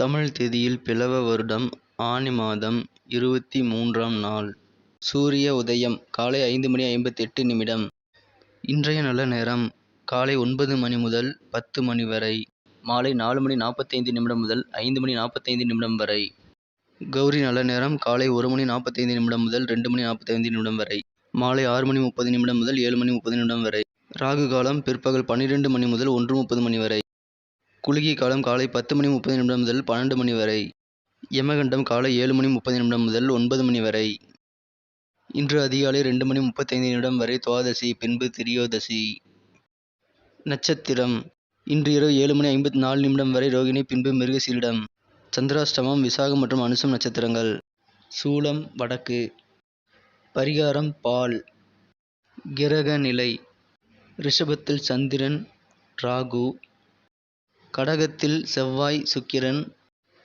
தமிழ் தேதியில் பிளவ வருடம் ஆனி மாதம் இருபத்தி மூன்றாம் நாள். சூரிய உதயம் காலை ஐந்து மணி ஐம்பத்தி எட்டு நிமிடம். இன்றைய நல்ல நேரம் காலை ஒன்பது மணி முதல் பத்து மணி வரை. மாலை நாலு மணி நாற்பத்தைந்து நிமிடம் முதல் ஐந்து மணி நாற்பத்தைந்து நிமிடம் வரை. கௌரி நல்ல நேரம் காலை ஒரு மணி நாற்பத்தைந்து நிமிடம் முதல் ரெண்டு மணி நாற்பத்தைந்து நிமிடம் வரை. மாலை ஆறு மணி முப்பது நிமிடம் முதல் ஏழு மணி முப்பது நிமிடம் வரை. ராகு காலம் பிற்பகல் பன்னிரெண்டு மணி முதல் ஒன்று முப்பது மணி வரை. குளிகை காலம் காலை பத்து மணி முப்பது நிமிடம் முதல் பன்னெண்டு மணி வரை. யமகண்டம் காலை ஏழு மணி முப்பது நிமிடம் முதல் ஒன்பது மணி வரை. இன்று அதிகாலை ரெண்டு மணி முப்பத்தைந்து நிமிடம் வரை துவாதசி பின்பு திரியோதசி. நட்சத்திரம். இன்று இரவு ஏழு மணி ஐம்பத்தி நாலு நிமிடம் வரை ரோகிணி பின்பு மிருகசீரிடம். சந்திராஷ்டமம் விசாகம் மற்றும் அனுசம் நட்சத்திரங்கள். சூலம் வடக்கு. பரிகாரம் பால். கிரக நிலை ரிஷபத்தில் சந்திரன் ராகு. கடகத்தில் செவ்வாய் சுக்கிரன்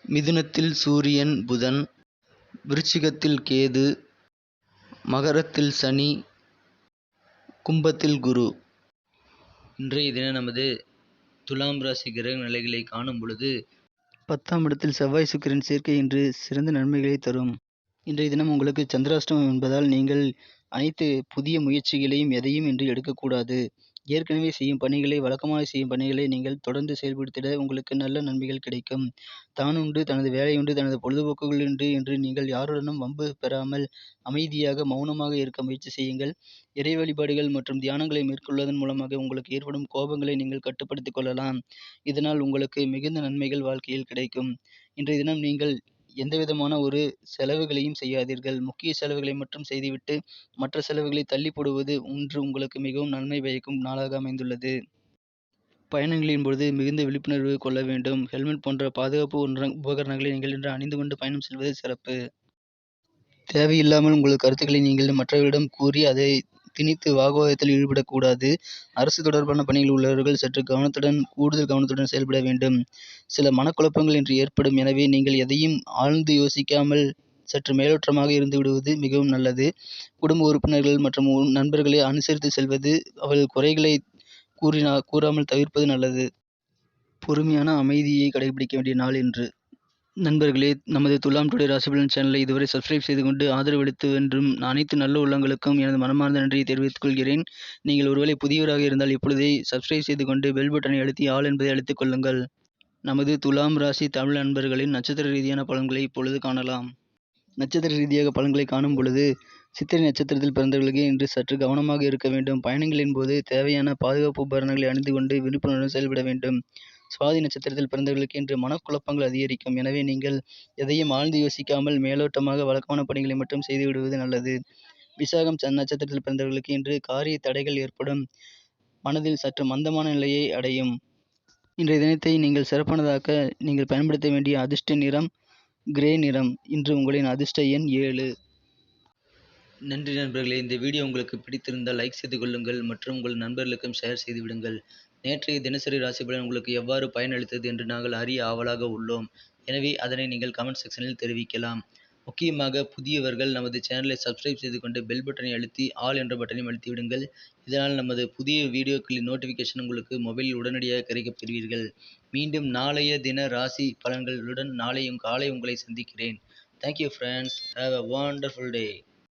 மிதுனத்தில் சூரியன் புதன் விருச்சிகத்தில் கேது மகரத்தில் சனி கும்பத்தில் குரு. இன்றைய தினம் நமது துலாம் ராசி கிரக நிலைகளை காணும் பொழுது பத்தாம் இடத்தில் செவ்வாய் சுக்கிரன் சேர்க்கை இன்று சிறந்த நன்மைகளை தரும். இன்றைய தினம் உங்களுக்கு சந்திராஷ்டமம் என்பதால் நீங்கள் அனைத்து புதிய முயற்சிகளையும் எதையும் இன்று எடுக்கக்கூடாது. ஏற்கனவே செய்யும் பணிகளை வழக்கமாக செய்யும் பணிகளை நீங்கள் தொடர்ந்து செயல்படுத்திட உங்களுக்கு நல்ல நன்மைகள் கிடைக்கும். தானுண்டு தனது வேலையுண்டு தனது பொழுதுபோக்குகளுண்டு என்று நீங்கள் யாருடனும் வம்பு பெறாமல் அமைதியாக மௌனமாக இருக்க முயற்சி செய்யுங்கள். இறை வழிபாடுகள் மற்றும் தியானங்களை மேற்கொள்வதன் மூலமாக உங்களுக்கு ஏற்படும் கோபங்களை நீங்கள் கட்டுப்படுத்திக் கொள்ளலாம். இதனால் உங்களுக்கு மிகுந்த நன்மைகள் வாழ்க்கையில் கிடைக்கும். இன்றைய தினம் நீங்கள் எந்தவிதமான ஒரு செலவுகளையும் செய்யாதீர்கள். முக்கிய செலவுகளை மட்டும் செய்துவிட்டு மற்ற செலவுகளை தள்ளி போடுவது ஒன்று உங்களுக்கு மிகவும் நன்மை பயக்கும் நாளாக அமைந்துள்ளது. பயணங்களின் பொழுது மிகுந்த விழிப்புணர்வு கொள்ள வேண்டும். ஹெல்மெட் போன்ற பாதுகாப்பு உபகரணங்களை நீங்கள் இன்று அணிந்து கொண்டு பயணம் செல்வது சிறப்பு. தேவையில்லாமல் உங்கள் கருத்துக்களை நீங்கள் மற்றவர்களிடம் கூறி அதை திணித்து வாக்குவாதத்தில் ஈடுபடக்கூடாது. அரசு தொடர்பான பணியில் உள்ளவர்கள் சற்று கவனத்துடன் கூடுதல் கவனத்துடன் செயல்பட வேண்டும். சில மனக்குழப்பங்கள் இன்று ஏற்படும். எனவே நீங்கள் எதையும் ஆழ்ந்து யோசிக்காமல் சற்று மேலோட்டமாக இருந்து விடுவது மிகவும் நல்லது. குடும்ப உறுப்பினர்கள் மற்றும் நண்பர்களை அனுசரித்து செல்வது அவர்கள் குறைகளை கூறினா கூறாமல் தவிர்ப்பது நல்லது. பொறுமையான அமைதியை கடைபிடிக்க வேண்டிய நாள் இன்று. நண்பர்களே நமது துலாம் டுடே ராசிபலன் சேனலை இதுவரை சப்ஸ்கிரைப் செய்து கொண்டு ஆதரவளித்து என்றும் அனைத்து நல்ல உள்ளங்களுக்கும் எனது மனமார்ந்த நன்றியை தெரிவித்துக் கொள்கிறேன். நீங்கள் ஒருவேளை புதியவராக இருந்தால் இப்பொழுதே சப்ஸ்கிரைப் செய்து கொண்டு பெல் பட்டனை அழுத்தி ஆள் என்பதை அழுத்திக் கொள்ளுங்கள். நமது துலாம் ராசி தமிழ் நண்பர்களின் நட்சத்திர ரீதியான பலன்களை இப்பொழுது காணலாம். நட்சத்திர ரீதியாக பலன்களை காணும் பொழுது சித்திரை நட்சத்திரத்தில் பிறந்தவர்களுக்கு இன்று சற்று கவனமாக இருக்க வேண்டும். பயணங்களின் போது தேவையான பாதுகாப்பு உபகரணங்களை அணிந்து கொண்டு விழிப்புணர்வுடன் செயல்பட வேண்டும். சுவாதி நட்சத்திரத்தில் பிறந்தவர்களுக்கு இன்று மனக்குழப்பங்கள் அதிகரிக்கும். எனவே நீங்கள் எதையும் ஆழ்ந்து யோசிக்காமல் மேலோட்டமாக வழக்கமான பணிகளை மட்டும் செய்து விடுவது நல்லது. விசாகம் நட்சத்திரத்தில் பிறந்தவர்களுக்கு இன்று காரிய தடைகள் ஏற்படும். மனதில் சற்று மந்தமான நிலையை அடையும். இன்றைய தினத்தை நீங்கள் சிறப்பானதாக்க நீங்கள் பயன்படுத்த வேண்டிய அதிர்ஷ்ட நிறம் கிரே நிறம். இன்று உங்களின் அதிர்ஷ்ட எண் ஏழு. நன்றி நண்பர்களே. இந்த வீடியோ உங்களுக்கு பிடித்திருந்தால் லைக் செய்து கொள்ளுங்கள் மற்றும் உங்கள் நண்பர்களுக்கும் ஷேர் செய்து விடுங்கள். நேற்றைய தினசரி ராசி பலன் உங்களுக்கு எவ்வாறு பயனளித்தது என்று நாங்கள் அறிய ஆவலாக உள்ளோம். எனவே அதனை நீங்கள் கமெண்ட் செக்ஷனில் தெரிவிக்கலாம். முக்கியமாக புதியவர்கள் நமது சேனலை சப்ஸ்கிரைப் செய்து கொண்டு பெல் பட்டனை அழுத்தி ஆல் என்ற பட்டனையும் அழுத்தி விடுங்கள் இதனால் நமது புதிய வீடியோக்களின் நோட்டிஃபிகேஷன் உங்களுக்கு மொபைலில் உடனடியாக கிடைக்கப் பெறுவீர்கள். மீண்டும் நாளைய தின ராசி பலன்களுடன் நாளையும் காலை உங்களை சந்திக்கிறேன். Thank you friends have a wonderful day